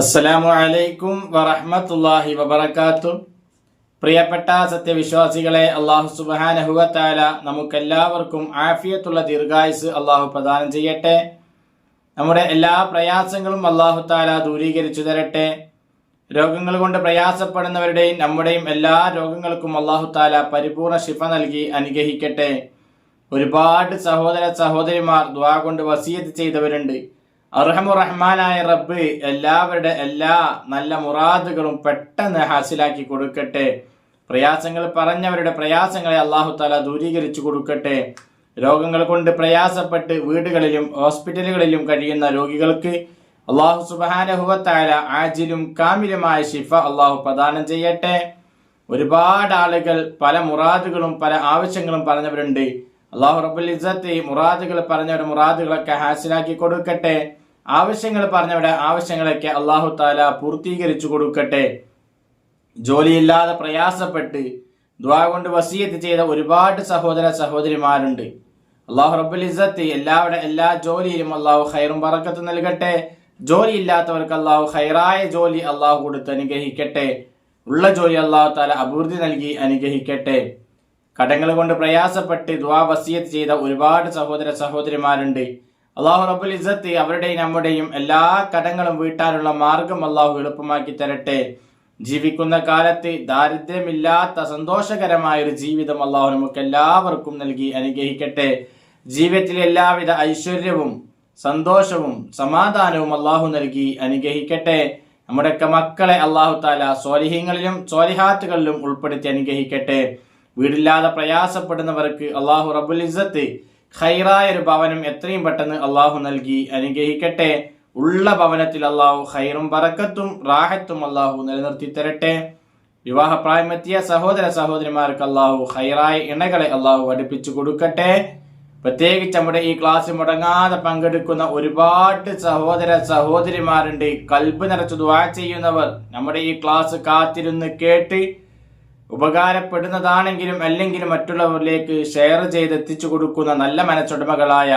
അസ്സലാമു അലൈക്കും വറഹമത്തല്ലാഹി വബർക്കാത്തു പ്രിയപ്പെട്ട സത്യവിശ്വാസികളെ അള്ളാഹു സുബാനഹുവത്താല നമുക്കെല്ലാവർക്കും ആഫിയത്തുള്ള ദീർഘായുസ് അള്ളാഹു പ്രദാനം ചെയ്യട്ടെ. നമ്മുടെ എല്ലാ പ്രയാസങ്ങളും അള്ളാഹു താല ദൂരീകരിച്ചു തരട്ടെ. രോഗങ്ങൾ കൊണ്ട് പ്രയാസപ്പെടുന്നവരുടെയും നമ്മുടെയും എല്ലാ രോഗങ്ങൾക്കും അള്ളാഹു താല പരിപൂർണ ശിഫ നൽകി അനുഗ്രഹിക്കട്ടെ. ഒരുപാട് സഹോദര സഹോദരിമാർ ദ്വാ കൊണ്ട് വസീയത്ത് ചെയ്തവരുണ്ട്. അർഹമുറഹ്മാനായ റബ്ബ് എല്ലാവരുടെ എല്ലാ നല്ല മുറാദുകളും പെട്ടെന്ന് ഹാസിലാക്കി കൊടുക്കട്ടെ. പ്രയാസങ്ങൾ പറഞ്ഞവരുടെ പ്രയാസങ്ങളെ അള്ളാഹു താല ദൂരീകരിച്ചു കൊടുക്കട്ടെ. രോഗങ്ങൾ കൊണ്ട് പ്രയാസപ്പെട്ട് വീടുകളിലും ഹോസ്പിറ്റലുകളിലും കഴിയുന്ന രോഗികൾക്ക് അള്ളാഹു സുബാനഹുവത്തായ ആജിലും കാമിലുമായ ഷിഫ അള്ളാഹു പ്രദാനം ചെയ്യട്ടെ. ഒരുപാട് ആളുകൾ പല മുറാദുകളും പല ആവശ്യങ്ങളും പറഞ്ഞവരുണ്ട്. അള്ളാഹു റബുൽ ഇസത്തെ മുറാദുകൾ പറഞ്ഞവരുടെ മുറാദുകളൊക്കെ ഹാസിലാക്കി കൊടുക്കട്ടെ. ആവശ്യങ്ങൾ പറഞ്ഞവരുടെ ആവശ്യങ്ങളൊക്കെ അള്ളാഹു താല പൂർത്തീകരിച്ചു കൊടുക്കട്ടെ. ജോലിയില്ലാതെ പ്രയാസപ്പെട്ട് ദ്വാ കൊണ്ട് വസീയത്ത് ചെയ്ത ഒരുപാട് സഹോദര സഹോദരിമാരുണ്ട്. അള്ളാഹു റബ്ബുൽ ഇസ്സത്ത് എല്ലാവരുടെ എല്ലാ ജോലിയിലും അള്ളാഹു ഹൈറും പറക്കത്ത് നൽകട്ടെ. ജോലി ഇല്ലാത്തവർക്ക് അള്ളാഹു ഹൈറായ ജോലി അള്ളാഹു കൊടുത്ത് അനുഗ്രഹിക്കട്ടെ. ഉള്ള ജോലി അള്ളാഹു താല അഭിവൃദ്ധി നൽകി അനുഗ്രഹിക്കട്ടെ. കടങ്ങൾ കൊണ്ട് പ്രയാസപ്പെട്ട് ദ്വാ വസീയത്ത് ചെയ്ത ഒരുപാട് സഹോദര സഹോദരിമാരുണ്ട്. അള്ളാഹു റബുൽ ഇസത്ത് അവരുടെയും നമ്മുടെയും എല്ലാ കടങ്ങളും വീട്ടാനുള്ള മാർഗം അള്ളാഹു എളുപ്പമാക്കി തരട്ടെ. ജീവിക്കുന്ന കാലത്ത് ദാരിദ്ര്യമില്ലാത്ത സന്തോഷകരമായ ഒരു ജീവിതം അള്ളാഹു നമുക്ക് എല്ലാവർക്കും നൽകി അനുഗ്രഹിക്കട്ടെ. ജീവിതത്തിൽ എല്ലാവിധ ഐശ്വര്യവും സന്തോഷവും സമാധാനവും അള്ളാഹു നൽകി അനുഗ്രഹിക്കട്ടെ. നമ്മുടെയൊക്കെ മക്കളെ അള്ളാഹു താല സോലിഹ്യങ്ങളിലും സോലിഹാത്തുകളിലും ഉൾപ്പെടുത്തി അനുഗ്രഹിക്കട്ടെ. വീടില്ലാതെ പ്രയാസപ്പെടുന്നവർക്ക് അള്ളാഹു റബുൽ ഇസ്സത്ത് ഖൈറായ ഒരു ഭവനം എത്രയും പെട്ടെന്ന് അള്ളാഹു നൽകി അനുഗ്രഹിക്കട്ടെ. ഉള്ള ഭവനത്തിൽ അള്ളാഹു ഖൈറും പറക്കത്തും റാഹത്തും അള്ളാഹു നിലനിർത്തി തരട്ടെ. വിവാഹപ്രായമെത്തിയ സഹോദര സഹോദരിമാർക്ക് അള്ളാഹു ഖൈറായ ഇണകളെ അള്ളാഹു അടുപ്പിച്ചു കൊടുക്കട്ടെ. പ്രത്യേകിച്ച് നമ്മുടെ ഈ ക്ലാസ് മുടങ്ങാതെ പങ്കെടുക്കുന്ന ഒരുപാട് സഹോദര സഹോദരിമാരുണ്ട്. കൽബ് നിറച്ചു ദുവാ ചെയ്യുന്നവർ നമ്മുടെ ഈ ക്ലാസ് കാത്തിരുന്ന് കേട്ട് ഉപകാരപ്പെടുന്നതാണെങ്കിലും അല്ലെങ്കിൽ മറ്റുള്ളവരിലേക്ക് ഷെയർ ചെയ്ത് എത്തിച്ചു കൊടുക്കുന്ന നല്ല മനസ്സുടമകളായ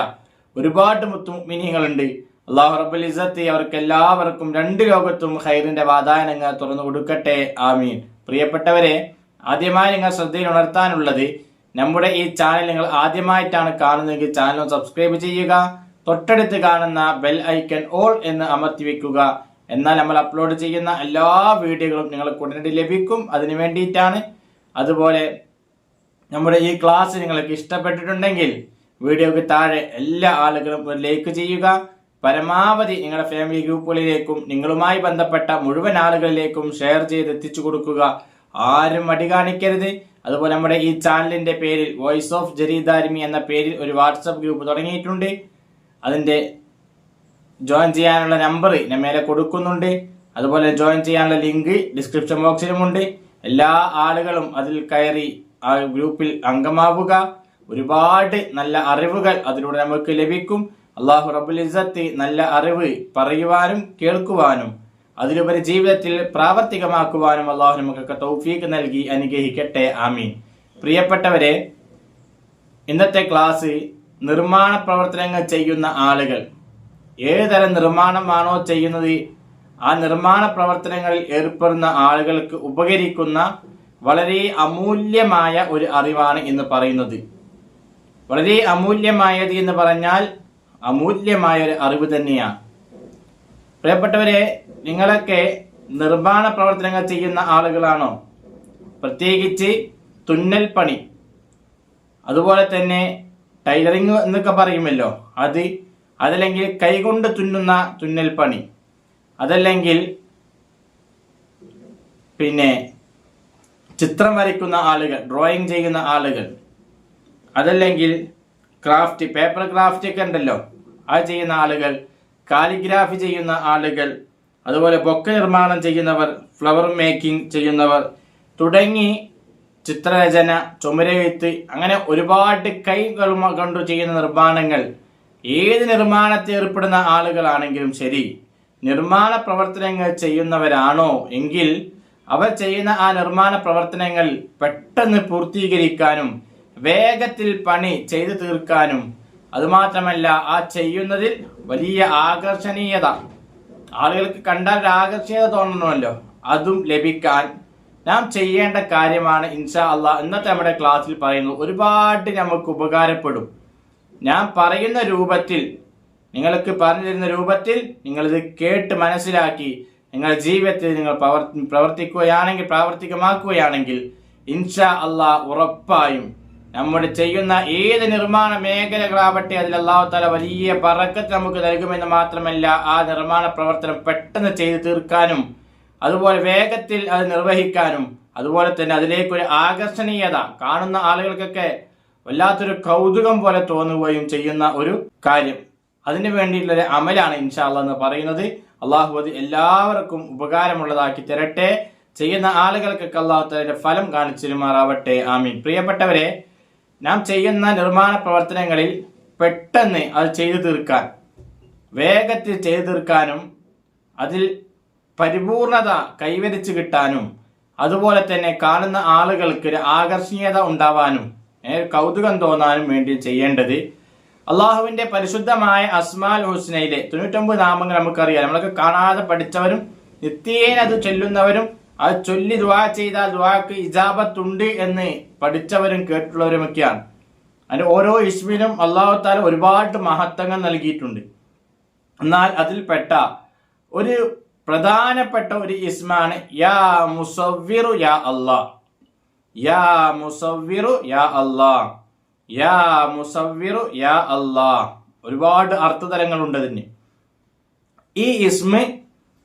ഒരുപാട് മുത്തുമിനികളുണ്ട്. അള്ളാഹു റബ്ബുൽ ഇസത്തി അവർക്ക് എല്ലാവർക്കും രണ്ട് ലോകത്തും ഹൈറിന്റെ വാതായനങ്ങൾ തുറന്നു കൊടുക്കട്ടെ. ആമീൻ. പ്രിയപ്പെട്ടവരെ ആദ്യമായി നിങ്ങൾ ശ്രദ്ധയിൽ ഉണർത്താനുള്ളത് നമ്മുടെ ഈ ചാനൽ നിങ്ങൾ ആദ്യമായിട്ടാണ് കാണുന്നതെങ്കിൽ ചാനൽ സബ്സ്ക്രൈബ് ചെയ്യുക തൊട്ടടുത്ത് കാണുന്ന ബെൽ ഐക്കൺ ഓൾ എന്ന് അമർത്തി വെക്കുക. എന്നാൽ നമ്മൾ അപ്ലോഡ് ചെയ്യുന്ന എല്ലാ വീഡിയോകളും നിങ്ങൾക്ക് ഉടനടി ലഭിക്കും. അതിനു വേണ്ടിയിട്ടാണ് അതുപോലെ നമ്മുടെ ഈ ക്ലാസ് നിങ്ങൾക്ക് ഇഷ്ടപ്പെട്ടിട്ടുണ്ടെങ്കിൽ വീഡിയോക്ക് താഴെ എല്ലാ ആളുകളും ഒരു ലൈക്ക് ചെയ്യുക. പരമാവധി നിങ്ങളുടെ ഫാമിലി ഗ്രൂപ്പുകളിലേക്കും നിങ്ങളുമായി ബന്ധപ്പെട്ട മുഴുവൻ ആളുകളിലേക്കും ഷെയർ ചെയ്ത് എത്തിച്ചു കൊടുക്കുക. ആരും മടി കാണിക്കരുത്. അതുപോലെ നമ്മുടെ ഈ ചാനലിന്റെ പേരിൽ വോയിസ് ഓഫ് ജരീദാരിമി എന്ന പേരിൽ ഒരു വാട്സപ്പ് ഗ്രൂപ്പ് തുടങ്ങിയിട്ടുണ്ട്. അതിന്റെ ജോയിൻ ചെയ്യാനുള്ള നമ്പർ ഞാൻ മേലെ കൊടുക്കുന്നുണ്ട്. അതുപോലെ ജോയിൻ ചെയ്യാനുള്ള ലിങ്ക് ഡിസ്ക്രിപ്ഷൻ ബോക്സിലുമുണ്ട് എല്ലാ ആളുകളും അതിൽ കയറി ആ ഗ്രൂപ്പിൽ അംഗമാവുക. ഒരുപാട് നല്ല അറിവുകൾ അതിലൂടെ നമുക്ക് ലഭിക്കും. അള്ളാഹു റബുൽ നല്ല അറിവ് പറയുവാനും കേൾക്കുവാനും അതിലുപരി ജീവിതത്തിൽ പ്രാവർത്തികമാക്കുവാനും അള്ളാഹു നമുക്കൊക്കെ തൗഫീക്ക് നൽകി അനുഗ്രഹിക്കട്ടെ. ആമീൻ. പ്രിയപ്പെട്ടവരെ ഇന്നത്തെ ക്ലാസ് നിർമ്മാണ പ്രവർത്തനങ്ങൾ ചെയ്യുന്ന ആളുകൾ ഏതുതരം നിർമ്മാണമാണോ ചെയ്യുന്നത് ആ നിർമ്മാണ പ്രവർത്തനങ്ങളിൽ ഏർപ്പെടുന്ന ആളുകൾക്ക് ഉപകരിക്കുന്ന വളരെ അമൂല്യമായ ഒരു അറിവാണ് എന്ന് പറയുന്നത്. വളരെ അമൂല്യമായത് എന്ന് പറഞ്ഞാൽ അമൂല്യമായ ഒരു അറിവ് തന്നെയാണ് പ്രിയപ്പെട്ടവരെ നിങ്ങളൊക്കെ നിർമ്മാണ പ്രവർത്തനങ്ങൾ ചെയ്യുന്ന ആളുകളാണോ? പ്രത്യേകിച്ച് തുന്നൽ പണി. അതുപോലെ തന്നെ ടൈലറിങ് എന്നൊക്കെ പറയുമല്ലോ. അത് അതല്ലെങ്കിൽ കൈകൊണ്ട് തുന്നുന്ന തുന്നൽ പണി. അതല്ലെങ്കിൽ പിന്നെ ചിത്രം വരയ്ക്കുന്ന ആളുകൾ ഡ്രോയിങ് ചെയ്യുന്ന ആളുകൾ. അതല്ലെങ്കിൽ ക്രാഫ്റ്റ് പേപ്പർ ക്രാഫ്റ്റ് ഒക്കെ ഉണ്ടല്ലോ. അത് ചെയ്യുന്ന ആളുകൾ കാലിഗ്രാഫി ചെയ്യുന്ന ആളുകൾ അതുപോലെ ബൊക്ക നിർമ്മാണം ചെയ്യുന്നവർ ഫ്ലവർ മേക്കിംഗ് ചെയ്യുന്നവർ തുടങ്ങി ചിത്രരചന ചുമരെഴുത്ത് അങ്ങനെ ഒരുപാട് കൈകൾ കൊണ്ട് ചെയ്യുന്ന നിർമ്മാണങ്ങൾ ഏത് നിർമ്മാണത്തിൽ ഏർപ്പെടുന്ന ആളുകളാണെങ്കിലും ശരി നിർമ്മാണ പ്രവർത്തനങ്ങൾ ചെയ്യുന്നവരാണോ എങ്കിൽ അവർ ചെയ്യുന്ന ആ നിർമ്മാണ പ്രവർത്തനങ്ങൾ പെട്ടെന്ന് പൂർത്തീകരിക്കാനും വേഗത്തിൽ പണി ചെയ്തു തീർക്കാനും അതുമാത്രമല്ല ആ ചെയ്യുന്നതിൽ വലിയ ആകർഷണീയത. ആളുകൾക്ക് കണ്ടാൽ ഒരു ആകർഷണീയത തോന്നണമല്ലോ. അതും ലഭിക്കാൻ നാം ചെയ്യേണ്ട കാര്യമാണ് ഇൻഷാ അള്ളാഹ് ഇന്നത്തെ നമ്മുടെ ക്ലാസ്സിൽ പറയുന്നത് ഒരുപാട് നമുക്ക് ഉപകാരപ്പെടും. ഞാൻ പറയുന്ന രൂപത്തിൽ നിങ്ങൾക്ക് പറഞ്ഞു തരുന്ന രൂപത്തിൽ നിങ്ങളിത് കേട്ട് മനസ്സിലാക്കി നിങ്ങളുടെ ജീവിതത്തിൽ നിങ്ങൾ പ്രവർത്തിക്കുകയാണെങ്കിൽ പ്രാവർത്തികമാക്കുകയാണെങ്കിൽ ഇൻഷാ അള്ളാ ഉറപ്പായും നമ്മുടെ ചെയ്യുന്ന ഏത് നിർമ്മാണ മേഖലകളാവട്ടെ അതിൽ അള്ളാഹു താല വലിയ പറക്കത്ത് നമുക്ക് നൽകുമെന്ന് മാത്രമല്ല ആ നിർമ്മാണ പ്രവർത്തനം പെട്ടെന്ന് ചെയ്തു തീർക്കാനും അതുപോലെ വേഗത്തിൽ അത് നിർവഹിക്കാനും അതുപോലെ തന്നെ അതിലേക്കൊരു ആകർഷണീയത കാണുന്ന ആളുകൾക്കൊക്കെ വല്ലാത്തൊരു കൗതുകം പോലെ തോന്നുകയും ചെയ്യുന്ന ഒരു കാര്യം. അതിനു വേണ്ടിയിട്ടുള്ള അമലാണ് ഇൻഷാല്ല എന്ന് പറയുന്നത്. അള്ളാഹു അത് എല്ലാവർക്കും ഉപകാരമുള്ളതാക്കി തരട്ടെ. ചെയ്യുന്ന ആളുകൾക്കൊക്കെ അള്ളാഹു ഫലം കാണിച്ചിരുമാറാവട്ടെ. ആമീൻ. പ്രിയപ്പെട്ടവരെ നാം ചെയ്യുന്ന നിർമ്മാണ പ്രവർത്തനങ്ങളിൽ പെട്ടെന്ന് അത് ചെയ്തു തീർക്കാൻ വേഗത്തിൽ ചെയ്തു തീർക്കാനും അതിൽ പരിപൂർണത കൈവരിച്ചു കിട്ടാനും അതുപോലെ തന്നെ കാണുന്ന ആളുകൾക്ക് ഒരു ആകർഷണീയത ഉണ്ടാവാനും കൗതുകം തോന്നാനും വേണ്ടി ചെയ്യേണ്ടത് അള്ളാഹുവിന്റെ പരിശുദ്ധമായ അസ്മാൽ ഹുസ്നയിലെ തൊണ്ണൂറ്റൊമ്പത് നാമങ്ങൾ നമുക്കറിയാം. നമ്മളൊക്കെ കാണാതെ പഠിച്ചവരും നിത്യേന അത് ചൊല്ലുന്നവരും അത് ചൊല്ലി ദുവാ ചെയ്താൽ ദുവാക്ക് ഇജാബത്തുണ്ട് എന്ന് പഠിച്ചവരും കേട്ടുള്ളവരുമൊക്കെയാണ് അതിന്റെ ഓരോ ഇസ്മിനും അള്ളാഹു താല ഒരുപാട് മഹത്വങ്ങൾ നൽകിയിട്ടുണ്ട്. എന്നാൽ അതിൽപ്പെട്ട ഒരു പ്രധാനപ്പെട്ട ഒരു ഇസ്മാണ് യാ മുസവ്വിറു യാ അള്ളാ യാ മുസവ്വിറു യാ അല്ലാ. യാ മുസവ്വിറു യാ അല്ലാ. ഒരുപാട് അർത്ഥതലങ്ങളുണ്ട് അതിന്. ഈ ഇസ്മ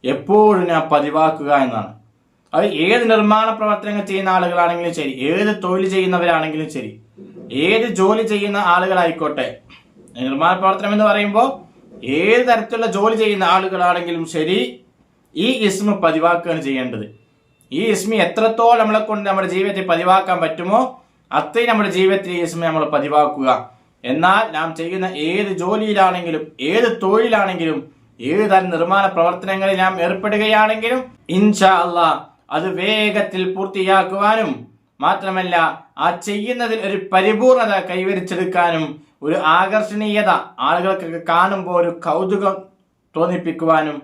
എപ്പോഴും ഞാൻ പതിവാക്കുക എന്നാണ്. അത് ഏത് നിർമ്മാണ പ്രവർത്തനങ്ങൾ ചെയ്യുന്ന ആളുകളാണെങ്കിലും ശരി ഏത് തൊഴിൽ ചെയ്യുന്നവരാണെങ്കിലും ശരി ഏത് ജോലി ചെയ്യുന്ന ആളുകളായിക്കോട്ടെ. നിർമ്മാണ പ്രവർത്തനം എന്ന് പറയുമ്പോൾ ഏത് തരത്തിലുള്ള ജോലി ചെയ്യുന്ന ആളുകളാണെങ്കിലും ശരി ഈ ഇസ്മ പതിവാക്കുകയാണ് ചെയ്യേണ്ടത്. ഈ ഇസ്മി എത്രത്തോളം നമ്മളെ കൊണ്ട് നമ്മുടെ ജീവിതത്തിൽ പതിവാക്കാൻ പറ്റുമോ അത്രയും നമ്മുടെ ജീവിതത്തിൽ ഈ ഇസ്മി നമ്മൾ പതിവാക്കുക. എന്നാൽ നാം ചെയ്യുന്ന ഏത് ജോലിയിലാണെങ്കിലും ഏത് തൊഴിലാണെങ്കിലും ഏത് തരം നിർമ്മാണ പ്രവർത്തനങ്ങളിൽ നാം ഏർപ്പെടുകയാണെങ്കിലും ഇൻഷാ അല്ല അത് വേഗത്തിൽ പൂർത്തിയാക്കുവാനും മാത്രമല്ല ആ ചെയ്യുന്നതിൽ ഒരു പരിപൂർണത കൈവരിച്ചെടുക്കാനും ഒരു ആകർഷണീയത ആളുകൾക്കൊക്കെ കാണുമ്പോൾ ഒരു കൗതുകം തോന്നിപ്പിക്കുവാനും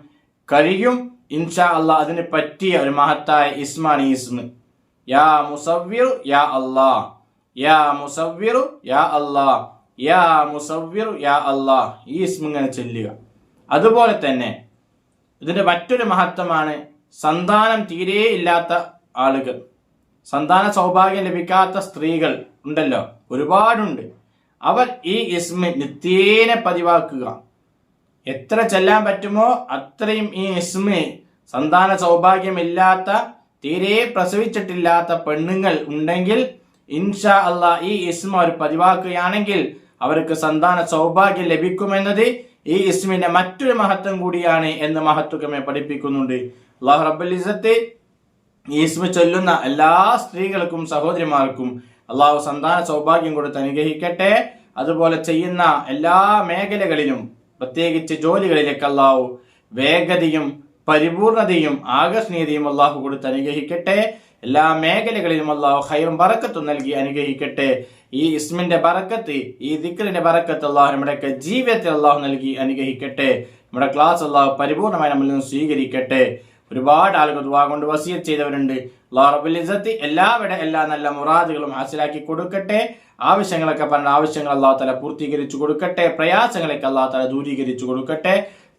കഴിയും. ഇൻഷാ അള്ളാ അതിന് പറ്റിയ ഒരു മഹത്തായ ഇസ്മാൻ ഇസ്മ. യാ മുസവ്വിർ യാ അല്ലാ. യാ മുസവ്വിർ യാ അല്ലാ. യാ മുസവ്വിർ യാ അല്ലാ. ഈ ഇസ്മ ഇങ്ങനെ ചെല്ലുക. അതുപോലെ തന്നെ ഇതിന്റെ മറ്റൊരു മഹത്വമാണ് സന്താനം തീരെ ഇല്ലാത്ത ആളുകൾ. സന്താന സൗഭാഗ്യം ലഭിക്കാത്ത സ്ത്രീകൾ ഉണ്ടല്ലോ. ഒരുപാടുണ്ട്. അവർ ഈ ഇസ്മ നിത്യേനെ പതിവാക്കുക. എത്ര ചെല്ലാൻ പറ്റുമോ അത്രയും ഈ ഇസ്മ സന്താന സൗഭാഗ്യമില്ലാത്ത തീരെ പ്രസവിച്ചിട്ടില്ലാത്ത പെണ്ണുങ്ങൾ ഉണ്ടെങ്കിൽ ഇൻഷാ അള്ളാ ഈ ഇസ്മ അവർ പതിവാക്കുകയാണെങ്കിൽ അവർക്ക് സന്താന സൗഭാഗ്യം ലഭിക്കുമെന്നത് ഈ ഇസ്മിന്റെ മറ്റൊരു മഹത്വം കൂടിയാണ് എന്ന് മഹത്വമേ പഠിപ്പിക്കുന്നുണ്ട്. അള്ളാഹു ഈ ഇസ്മ ചൊല്ലുന്ന എല്ലാ സ്ത്രീകൾക്കും സഹോദരിമാർക്കും അള്ളാഹു സന്താന സൗഭാഗ്യം കൊടുത്ത് അനുഗ്രഹിക്കട്ടെ. അതുപോലെ ചെയ്യുന്ന എല്ലാ മേഖലകളിലും പ്രത്യേകിച്ച് ജോലികളിലേക്ക് അള്ളാഹു വേഗതയും പരിപൂർണതയും ആകർഷണീയതയും അള്ളാഹു കൊടുത്ത് അനുഗ്രഹിക്കട്ടെ. എല്ലാ മേഖലകളിലും അള്ളാഹു ഹൈറും ബറക്കത്തും നൽകി അനുഗ്രഹിക്കട്ടെ. ഈ ഇസ്മിന്റെ ബറക്കത്ത് ഈ ദിക്കറിന്റെ ബറക്കത്ത് അള്ളാഹു നമ്മുടെയൊക്കെ ജീവിതത്തിൽ അള്ളാഹു നൽകി അനുഗ്രഹിക്കട്ടെ. നമ്മുടെ ക്ലാസ് അള്ളാഹു പരിപൂർണമായി നമ്മളിൽ നിന്ന് സ്വീകരിക്കട്ടെ. ഒരുപാട് ആളുകൾ ദുവാ കൊണ്ട് വസീർ ചെയ്തവരുണ്ട്. ഇസത്തി എല്ലാവരുടെ എല്ലാ നല്ല മുറാദുകളും ഹാസിലാക്കി കൊടുക്കട്ടെ. ആവശ്യങ്ങളൊക്കെ പറഞ്ഞ ആവശ്യങ്ങൾ അള്ളാഹു പൂർത്തീകരിച്ചു കൊടുക്കട്ടെ. പ്രയാസങ്ങളൊക്കെ അള്ളാഹു ദൂരീകരിച്ചു കൊടുക്കട്ടെ.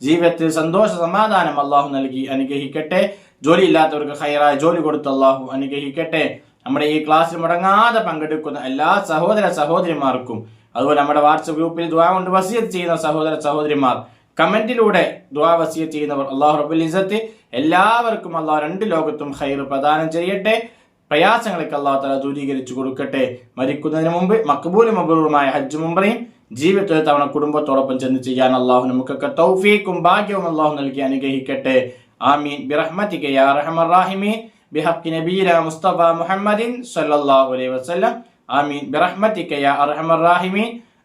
ജീവിതത്തിൽ സന്തോഷ സമാധാനം അള്ളാഹു നൽകി അനുഗ്രഹിക്കട്ടെ. ജോലി ഇല്ലാത്തവർക്ക് ഹൈറായ ജോലി കൊടുത്ത് അള്ളാഹു അനുഗ്രഹിക്കട്ടെ. നമ്മുടെ ഈ ക്ലാസ്സിൽ മുടങ്ങാതെ പങ്കെടുക്കുന്ന എല്ലാ സഹോദര സഹോദരിമാർക്കും അതുപോലെ നമ്മുടെ വാട്സപ്പ് ഗ്രൂപ്പിൽ ദ്വാ കൊണ്ട് വസീത് ചെയ്യുന്ന സഹോദര സഹോദരിമാർ കമന്റിലൂടെ ദ്വാ വസീർ ചെയ്യുന്നവർ അള്ളാഹു റബുൽ ഇസത്ത് എല്ലാവർക്കും അള്ളാഹ് രണ്ട് ലോകത്തും ഹൈർ പ്രദാനം ചെയ്യട്ടെ. പ്രയാസങ്ങളൊക്കെ അള്ളാഹു തല ദൂരീകരിച്ചു കൊടുക്കട്ടെ. മരിക്കുന്നതിന് മുമ്പ് മക്ബൂലും മബൂറുമായ ഹജ്ജ് മുമ്പറയും ജീവിതത്തിൽ തവണ കുടുംബത്തോടൊപ്പം ചെന്ന് ചെയ്യാൻ അള്ളാഹു നമുക്കൊക്കെ തൗഫീക്കും ഭാഗ്യവും അള്ളാഹു നൽകി അനുഗ്രഹിക്കട്ടെ. ആമീൻ. ബിറഹ്മത്തിക യാ റഹ്മർ റാഹിമീൻ. ബിഹഖ് നബീന മുസ്തഫ മുഹമ്മദിൻ സല്ലല്ലാഹു അലൈഹി വസല്ലം. ആമീൻ. ബിറഹ്മത്തിക യാ അർഹമർ റാഹിമീൻ.